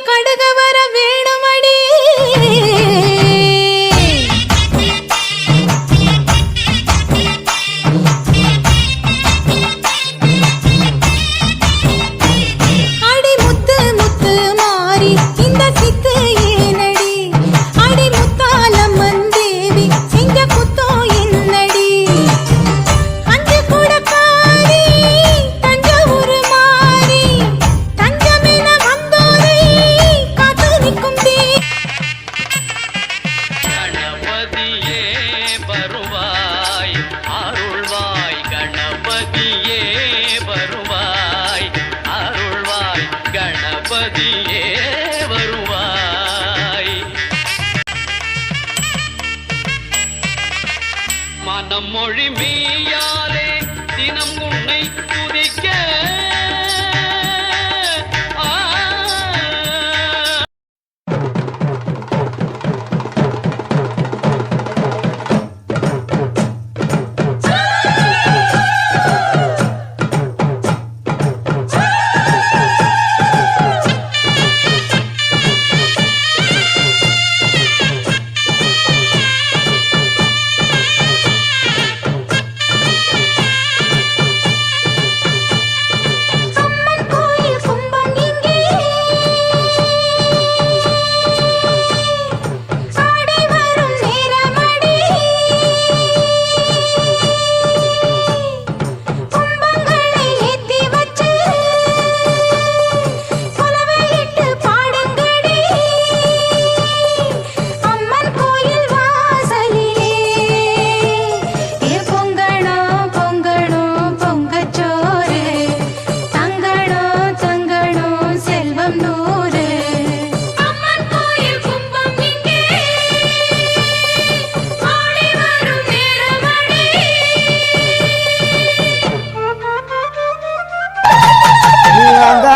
கடக வர வேணும். பதியே வருவாய் மனம் மொழி மீயாலே தினம் உன்னை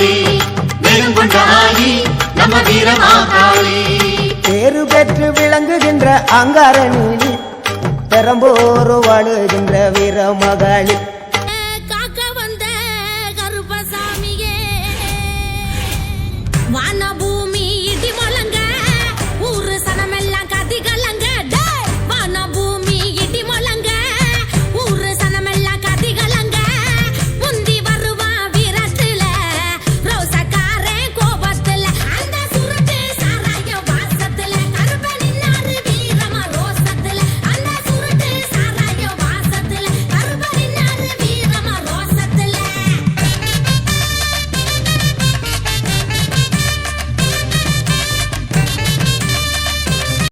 வேகம் கொண்ட ஆயி நம்ம வீரமாகாளி பேரு பெற்று விளங்குகின்ற அங்காரணி நீலி பெரம்போரு வாழுகின்ற வீரமகாளி